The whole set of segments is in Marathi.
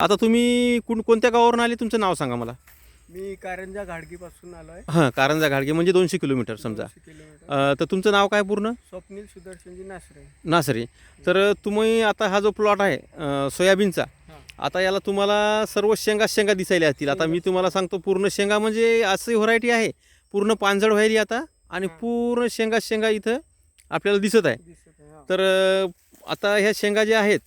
आता तुम्ही कोण कोणत्या गावावरून आले? तुमचं नाव सांगा मला. मी कारंजा घाडगीपासून आलो आहे हां कारंजा घाडगे म्हणजे दोनशे किलोमीटर समजा. दोनशे किलोमीटर. अ, तर तुमचं नाव काय पूर्ण? स्वप्नील सुदर्शनजी नासरे. नासरी. तर तुम्ही आता हा जो प्लॉट आहे अ, सोयाबीनचा हां. आता याला तुम्हाला सर्व शेंगा शेंगा दिसायला असतील आता मी तुम्हाला सांगतो पूर्ण शेंगा म्हणजे अशी व्हरायटी आहे. पूर्ण पांजळ व्हायली आता आणि हां. पूर्ण शेंगा शेंगा इथं आपल्याला दिसत आहे. दिसत आहे हा. तर अ, आता ह्या शेंगा ज्या आहेत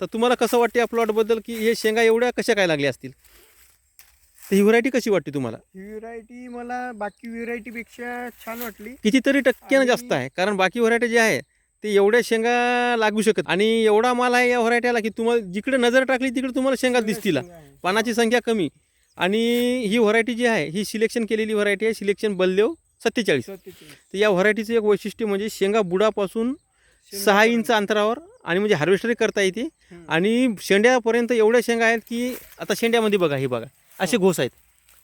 तर तुम्हाला कसं वाटते या प्लॉटबद्दल की हे शेंगा एवढ्या कशा काय लागल्या असतील? तर ही व्हरायटी कशी वाटते तुम्हाला? ही व्हेरायटी मला बाकी व्हेरायटी पेक्षा छान वाटली. कितीतरी टक्क्यानं जास्त आहे कारण बाकी व्हरायटी जे आहे ते एवढ्या शेंगा लागू शकत. आणि एवढा माल आहे या व्हरायटीला की तुम्हाला जिकडे नजर टाकली तिकडे तुम्हाला शेंगा दिसतील. पानाची संख्या कमी. आणि ही व्हरायटी जी आहे ही सिलेक्शन केलेली व्हरायटी आहे सिलेक्शन बलदेव सत्तेचाळीस. तर या व्हरायटीचं एक वैशिष्ट्य म्हणजे शेंगा बुडापासून सहा इंच अंतरावर आणि म्हणजे हार्वेस्टरही करता येते. आणि शेंड्यापर्यंत एवढ्या शेंगा आहेत की आता शेंड्यामध्ये बघा हे बघा असे घोस आहेत.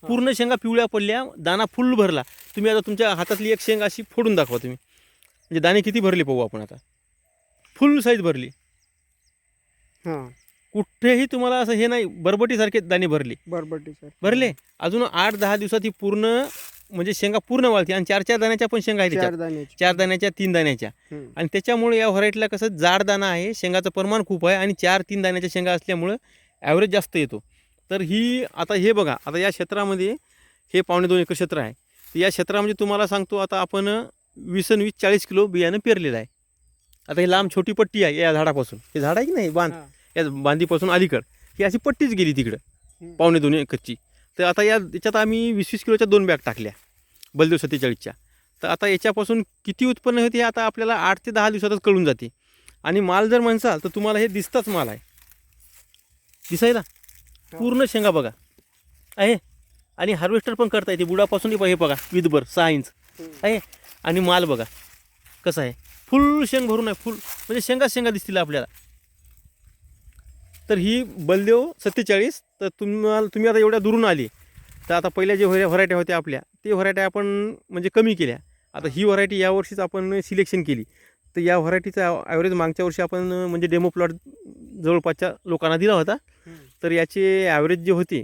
हा. पूर्ण शेंगा पिवळ्या पडल्या दाना फुल भरला. तुम्ही आता तुमच्या हातातली एक शेंगा अशी फोडून दाखवा तुम्ही. म्हणजे दाणे किती भरले पाहू आपण आता? फुल साईज भरली. हा. कुठेही तुम्हाला असं हे नाही बरबटीसारखे दाणे भरले. बरबटी भरले. अजून आठ दहा दिवसात ही पूर्ण म्हणजे शेंगा पूर्ण वाळते आणि चार चार दाण्याच्या पण शेंगा आहेत चार त्याच्यात. दाण्याची चार दाण्याच्या तीन दाण्याच्या. हम्म. आणि त्याच्यामुळे या व्हरायटीला कसं जाड दाणा आहे शेंगाचं प्रमाण खूप आहे आणि चार तीन दाण्याच्या शेंगा असल्यामुळं ॲव्हरेज जास्त येतो. तर ही आता हे बघा आता या क्षेत्रामध्ये हे पावणे दोन एकर क्षेत्र आहे. तर या क्षेत्रामध्ये तुम्हाला सांगतो आता आपण वीस आणि वीस चाळीस किलो बियाणं पेरलेलं आहे. आता ही लांब छोटी पट्टी आहे या झाडापासून. हे झाड आहे की नाही? बांध. हा. या बांधीपासून अलीकड. ही अशी पट्टीच गेली तिकडं. हम्म. पावणे दोन एकरची. तर आता या याच्यात आम्ही वीस वीस किलोच्या दोन बॅग टाकल्या बलदेव सत्तेचाळीसच्या. तर आता याच्यापासून किती उत्पन्न होते हे आता आपल्याला आठ ते दहा दिवसातच कळून जाते. आणि माल जर म्हणसाल तर तुम्हाला हे दिसताच माल आहे. दिसायला? पूर्ण शेंगा बघा. आहे? आणि हार्वेस्टर पण करता येते. बुडापासून हे बघा विधभर सहा इंच. आहे? आणि माल बघा कसा आहे? फुल शेंग भरून आहे फुल. म्हणजे शेंगा शेंगा दिसतील आपल्याला. तर ही बलदेव सत्तेचाळीस तर तुम्हाला तुम्ही आता एवढ्या दुरून आली. तर आता पहिल्या जे व्हरायट्या होत्या आपल्या ते व्हरायट्या आपण म्हणजे कमी केल्या. आता ही व्हरायटी यावर्षीच आपण सिलेक्शन केली. तर या व्हरायटीचा ॲव्हरेज मागच्या वर्षी आपण म्हणजे डेमो प्लॉट जवळपासच्या लोकांना दिला होता. तर याचे ॲव्हरेज जे होते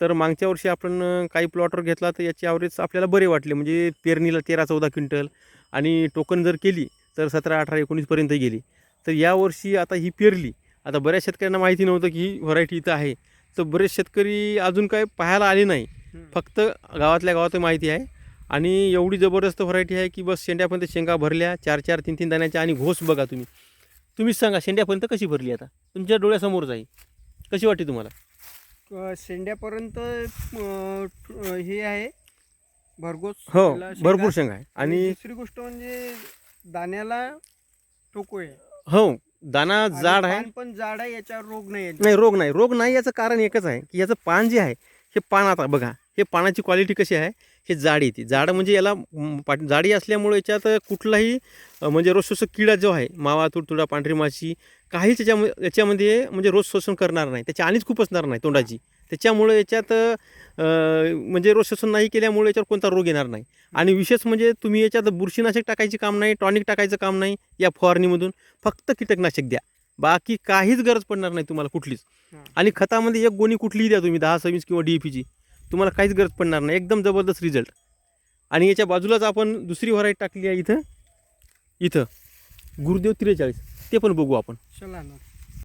तर मागच्या वर्षी आपण काही प्लॉटवर घेतला तर याचे ॲव्हरेज आपल्याला बरे वाटले. म्हणजे पेरणीला तेरा चौदा क्विंटल आणि टोकन जर केली तर सतरा अठरा एकोणीसपर्यंत गेली. तर यावर्षी आता ही पेरली. आता बऱ्याच शेतकऱ्यांना माहिती नव्हतं की ही व्हरायटी इथं आहे. तर बरेच शेतकरी अजून काय पाहायला आले नाही. फक्त गावातल्या गावात माहिती आहे. आणि एवढी जबरदस्त व्हरायटी आहे की बस शेंड्यापर्यंत शेंगा भरल्या चार चार तीन तीन दाण्याच्या आणि घोस बघा तुम्ही. तुम्हीच सांगा शेंड्यापर्यंत कशी भरली आता? तुमच्या डोळ्यासमोरच आहे कशी वाटते तुम्हाला? शेंड्यापर्यंत हे आहे. भरघोस हो. भरपूर शेंगा आहे. आणि आणि दुसरी गोष्ट म्हणजे दाण्याला टोको आहे. हो दाना आणि जाड आहे. पान पण जाड आहे याच्यावर रोग नाही. नाही रोग नाही. रोग नाही याचं कारण एकच आहे की याचं पान जे आहे हे पान आता बघा हे पानाची क्वालिटी कशी आहे हे जाड येते. जाड म्हणजे याला म, पाट जाडी असल्यामुळे याच्यात कुठलाही अ, म्हणजे रोज शोषक किडा जो आहे मावा तुडतुडा पांढरी माशी काहीच याच्यामध्ये याच्यामध्ये म्हणजे रोज शोषण करणार नाही. त्याची आणीच खूप असणार नाही तोंडाची. त्याच्यामुळे याच्यात म्हणजे शोषण नाही केल्यामुळे याच्यावर कोणता रोग येणार नाही. आणि विशेष म्हणजे तुम्ही याच्यात बुरशीनाशक टाकायचे काम नाही टॉनिक टाकायचं काम नाही या फवारणीमधून फक्त कीटकनाशक द्या. बाकी काहीच गरज पडणार नाही तुम्हाला कुठलीच. आणि खतामध्ये एक गोणी कुठलीही द्या तुम्ही दहा सव्वीस किंवा डी पीची तुम्हाला काहीच गरज पडणार नाही एकदम जबरदस्त रिझल्ट. आणि याच्या बाजूलाच आपण दुसरी व्हरायटी टाकली आहे इथं. इथं. गुरुदेव त्रेचाळीस. ते पण बघू आपण.